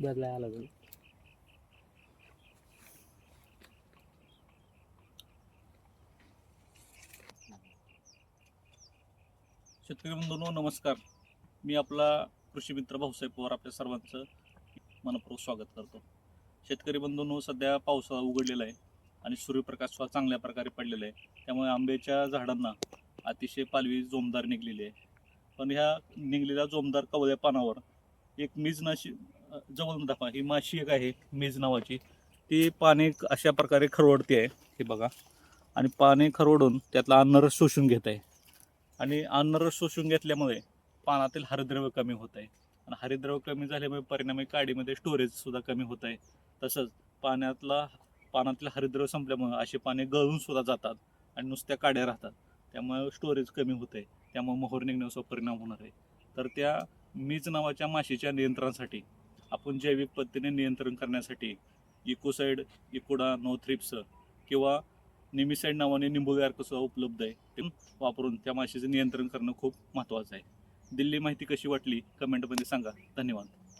बदलाय आला शेतकरी बंधूंनो नमस्कार. मी आपला कृषी मित्र भाऊसाहेब पवार आपल्या सर्वांचं मनपूर्वक स्वागत करतो. शेतकरी बंधूंनो सध्या पावसाळा उघडलेला आहे आणि सूर्यप्रकाश चांगल्या प्रकारे पडलेला आहे. त्यामुळे आंब्याच्या झाडांना अतिशय पालवी जोमदार निघलेली आहे. पण ह्या निघलेल्या जोमदार कवळ्या पानावर एक मीज नाशी जवळ दाखवा. ही माशी एक आहे मीज नावाची. ती पाने अशा प्रकारे खरवडते आहे. हे बघा. आणि पाने खरवडून त्यातला अन्नरस शोषून घेत आहे. आणि अन्नरस शोषून घेतल्यामुळे पानातील हरिद्रव्य कमी होत आहे. आणि हरिद्रव्य कमी झाल्यामुळे परिणामी काडीमध्ये स्टोरेजसुद्धा कमी होत आहे. तसंच पाण्यातला पानातलं हरिद्रव्य संपल्यामुळे असे पाने गळून सुद्धा जातात आणि नुसत्या काड्या राहतात. त्यामुळे स्टोरेज कमी होत आहे. त्यामुळे मोहर निघण्याचा परिणाम होणार आहे. तर त्या मीज नावाच्या माशीच्या नियंत्रणासाठी आपण जैविक पद्धतीने नियंत्रण करण्यासाठी इकोसाईड इकोडा नोथ्रिप्स किंवा निमिसाईड नावाने निंबूगार उपलब्ध आहे ते वापरून त्या माशीचं नियंत्रण करणं खूप महत्त्वाचं आहे. दिल्ली माहिती कशी वाटली? कमेंटमध्ये सांगा. धन्यवाद.